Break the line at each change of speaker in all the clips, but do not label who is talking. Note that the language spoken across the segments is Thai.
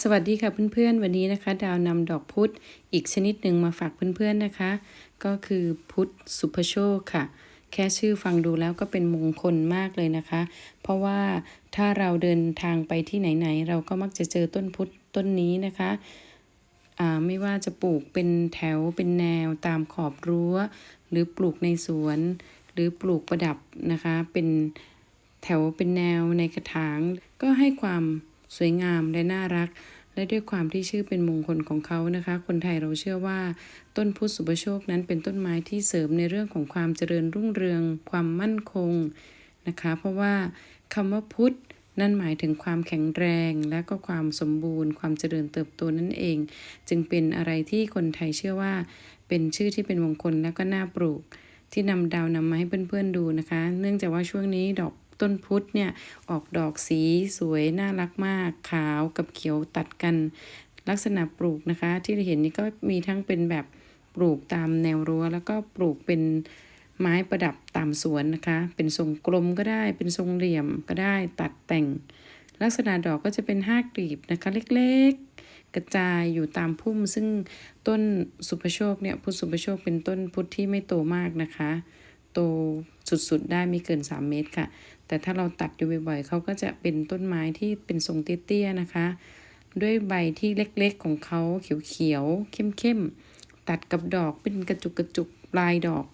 สวัสดีค่ะเพื่อนๆ วันนี้นะคะ ดาวนำดอกพุธอีกชนิดหนึ่งมาฝากเพื่อนๆนะคะ ก็คือพุธสุภโชคค่ะ แค่ชื่อฟังดูแล้วก็เป็นมงคลมากเลยนะคะ เพราะว่าถ้าเราเดินทางไปที่ไหนๆ เราก็มักจะเจอต้นพุธต้นนี้นะคะอ่าไม่ว่าจะปลูกเป็นแถวเป็นแนวตามขอบรั้ว หรือปลูกในสวน หรือปลูกประดับนะคะ เป็นแถวเป็นแนวในกระถางก็ให้ความ สวยงามและน่ารัก และด้วยความที่ชื่อเป็นมงคลของเขานะคะ คนไทยเราเชื่อว่า ต้นพุทธสุปโชคนั้นเป็นต้นไม้ที่เสริมในเรื่องของความเจริญรุ่งเรือง ความมั่นคงนะคะ เพราะว่าคำว่าพุทธนั่นหมายถึงความแข็งแรงและก็ความสมบูรณ์ ความเจริญเติบโตนั่นเอง จึงเป็นอะไรที่คนไทยเชื่อว่า เป็นชื่อที่เป็นมงคลและก็น่าปลูก ที่นำดาวนำมาให้เพื่อนๆดูนะคะ เนื่องจากว่าช่วงนี้ดอก ต้นพุธเนี่ยออกดอกสีสวยน่ารักมาก ขาวกับเขียวตัดกัน ลักษณะปลูกนะคะ ที่เราเห็นนี่ก็มีทั้งเป็นแบบปลูกตามแนวรั้ว แล้วก็ปลูกเป็นไม้ประดับตามสวนนะคะ เป็นทรงกลมก็ได้ เป็นทรงเหลี่ยมก็ได้ตัดแต่ง ลักษณะดอกก็จะเป็นห้ากลีบนะคะ เล็กๆ กระจายอยู่ตามพุ่ม ซึ่งต้นสุภโชคเนี่ยพุทธสุภโชคเป็นต้นพุทธที่ไม่โตมากนะคะ โตสุดๆได้ไม่เกิน 3 เมตรค่ะ แต่ถ้าเราตัดอยู่บ่อยๆเขาก็จะเป็นต้นไม้ที่เป็นทรงเตี้ยๆนะคะ ด้วยใบที่เล็กๆของเขาเขียวๆเข้มๆตัดกับดอกเป็นกระจุกกระจุกปลายดอก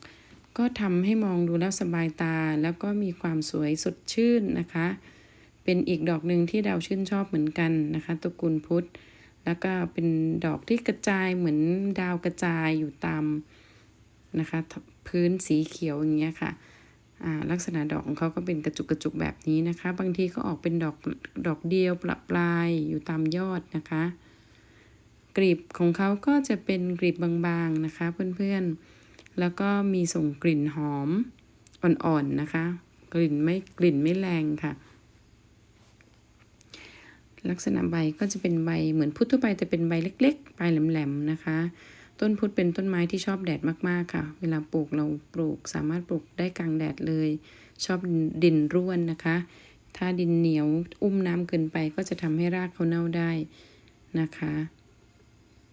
ก็ทำให้มองดูแล้วสบายตาแล้วก็มีความสวยสดชื่นนะคะ เป็นอีกดอกหนึ่งที่ดาวชื่นชอบเหมือนกันนะคะตระกูลพุทธแล้วก็เป็นดอกที่กระจายเหมือนดาวกระจายอยู่ตาม นะคะ พื้นสีเขียวอย่างเงี้ยค่ะลักษณะดอกของเขาก็เป็นกระจุกกระจุกแบบนี้นะคะ บางทีก็ออกเป็นดอกดอกเดียวปลปลายอยู่ตามยอดนะคะ กลีบของเขาก็จะเป็นกลีบบางๆนะคะ เพื่อนๆ แล้วก็มีส่งกลิ่นหอมอ่อนๆนะคะ กลิ่นไม่กลิ่นไม่แรงค่ะ ลักษณะใบก็จะเป็นใบเหมือนพุทธไปแต่เป็นใบเล็ก ๆ ปลายแหลมๆนะคะ ต้นพุทธเป็นต้นไม้ที่ชอบแดดมากๆค่ะ เวลาปลูกเราปลูกสามารถปลูกได้กลางแดดเลย ชอบดินร่วนนะคะ ถ้าดินเหนียวอุ้มน้ำเกินไปก็จะทำให้รากเขาเน่าได้นะคะ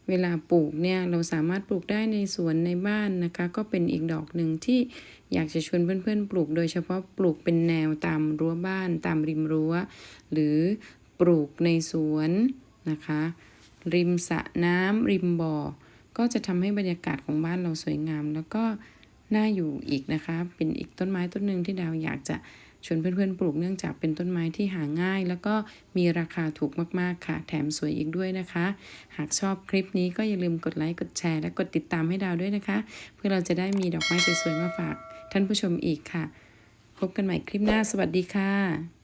เวลาปลูกเนี่ยเราสามารถปลูกได้ในสวนในบ้านนะคะ ก็เป็นอีกดอกหนึ่งที่อยากจะชวนเพื่อนๆ ปลูก โดยเฉพาะปลูกเป็นแนวตามรั้วบ้านตามริมรั้ว หรือปลูกในสวนนะคะ ริมสระน้ำริมบ่อ ก็จะทำให้บรรยากาศของบ้านเราสวยงาม แล้วก็น่าอยู่อีกนะคะ เป็นอีกต้นไม้ต้นหนึ่งที่ดาวอยากจะชวนเพื่อนๆปลูกเนื่องจากเป็นต้นไม้ที่หาง่าย แล้วก็มีราคาถูกมากๆค่ะ แถมสวยอีกด้วยนะคะ หากชอบคลิปนี้ก็อย่าลืมกดไลค์กดแชร์และกดติดตามให้ดาวด้วยนะคะ เพื่อเราจะได้มีดอกไม้สวยๆมาฝากท่านผู้ชมอีกค่ะ พบกันใหม่คลิปหน้าสวัสดีค่ะ